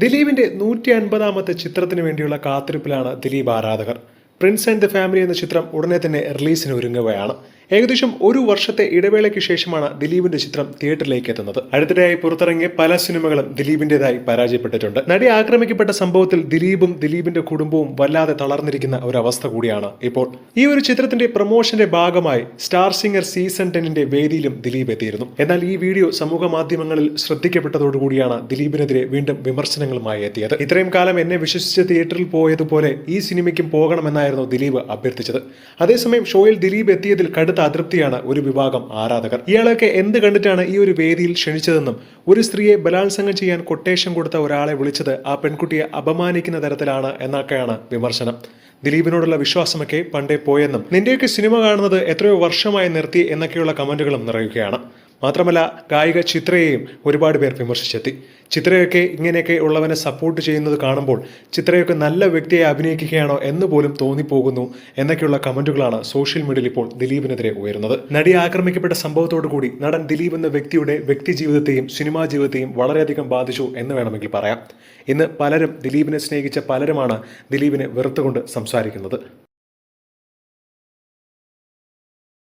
ദിലീപിന്റെ നൂറ്റി അൻപതാമത്തെ ചിത്രത്തിന് വേണ്ടിയുള്ള കാത്തിരിപ്പിലാണ് ദിലീപ് ആരാധകർ. പ്രിൻസ് ആൻഡ് ദ ഫാമിലി എന്ന ചിത്രം ഉടനെ തന്നെ റിലീസിന് ഒരുങ്ങുകയാണ്. ഏകദേശം ഒരു വർഷത്തെ ഇടവേളയ്ക്ക് ശേഷമാണ് ദിലീപിന്റെ ചിത്രം തിയേറ്ററിലേക്ക് എത്തുന്നത്. അടുത്തിടെയായി പുറത്തിറങ്ങിയ പല സിനിമകളും ദിലീപിന്റേതായി പരാജയപ്പെട്ടിട്ടുണ്ട്. നടി ആക്രമിക്കപ്പെട്ട സംഭവത്തിൽ ദിലീപും ദിലീപിന്റെ കുടുംബവും വല്ലാതെ തളർന്നിരിക്കുന്ന ഒരു അവസ്ഥ കൂടിയാണ് ഇപ്പോൾ. ഈ ഒരു ചിത്രത്തിന്റെ പ്രൊമോഷന്റെ ഭാഗമായി സ്റ്റാർ സിംഗർ സീസൺ ടെന്നിന്റെ വേദിയിലും ദിലീപ് എത്തിയിരുന്നു. എന്നാൽ ഈ വീഡിയോ സമൂഹ മാധ്യമങ്ങളിൽ ശ്രദ്ധിക്കപ്പെട്ടതോടുകൂടിയാണ് ദിലീപിനെതിരെ വീണ്ടും വിമർശനങ്ങളുമായി എത്തിയത്. ഇത്രയും കാലം എന്നെ വിശ്വസിച്ച് തിയേറ്ററിൽ പോയതുപോലെ ഈ സിനിമയ്ക്കും പോകണമെന്നായിരുന്നു ദിലീപ് അഭ്യർത്ഥിച്ചത്. അതേസമയം ഷോയിൽ ദിലീപ് എത്തിയതിൽ കടുത്ത അതൃപ്തിയാണ് ഒരു വിഭാഗം ആരാധകർ. ഇയാളൊക്കെ എന്ത് കണ്ടിട്ടാണ് ഈ ഒരു വേദിയിൽ ക്ഷണിച്ചതെന്നും ഒരു സ്ത്രീയെ ബലാത്സംഗം ചെയ്യാൻ കൊട്ടേഷൻ കൊടുത്ത ഒരാളെ വിളിച്ചത് ആ പെൺകുട്ടിയെ അപമാനിക്കുന്ന തരത്തിലാണ് എന്നൊക്കെയാണ് വിമർശനം. ദിലീപിനോടുള്ള വിശ്വാസമൊക്കെ പണ്ടേ പോയെന്നും നിന്റെയൊക്കെ സിനിമ കാണുന്നത് എത്രയോ വർഷമായി നിർത്തി എന്നൊക്കെയുള്ള കമന്റുകളും നിറയുകയാണ്. മാത്രമല്ല ഗായിക ചിത്രയെയും ഒരുപാട് പേർ വിമർശിച്ചെത്തി. ചിത്രയൊക്കെ ഇങ്ങനെയൊക്കെ ഉള്ളവനെ സപ്പോർട്ട് ചെയ്യുന്നത് കാണുമ്പോൾ ചിത്രയൊക്കെ നല്ല വ്യക്തിയെ അഭിനയിക്കുകയാണോ എന്ന് പോലും തോന്നിപ്പോകുന്നു എന്നൊക്കെയുള്ള കമന്റുകളാണ് സോഷ്യൽ മീഡിയയിൽ ഇപ്പോൾ ദിലീപിനെതിരെ ഉയരുന്നത്. നടി ആക്രമിക്കപ്പെട്ട സംഭവത്തോടു കൂടി നടൻ ദിലീപ് എന്ന വ്യക്തിയുടെ വ്യക്തി ജീവിതത്തെയും സിനിമാ ജീവിതത്തെയും വളരെയധികം ബാധിച്ചു എന്ന് വേണമെങ്കിൽ പറയാം. ഇന്ന് പലരും ദിലീപിനെ സ്നേഹിച്ച പലരുമാണ് ദിലീപിനെ വെറുത്തുകൊണ്ട് സംസാരിക്കുന്നത്.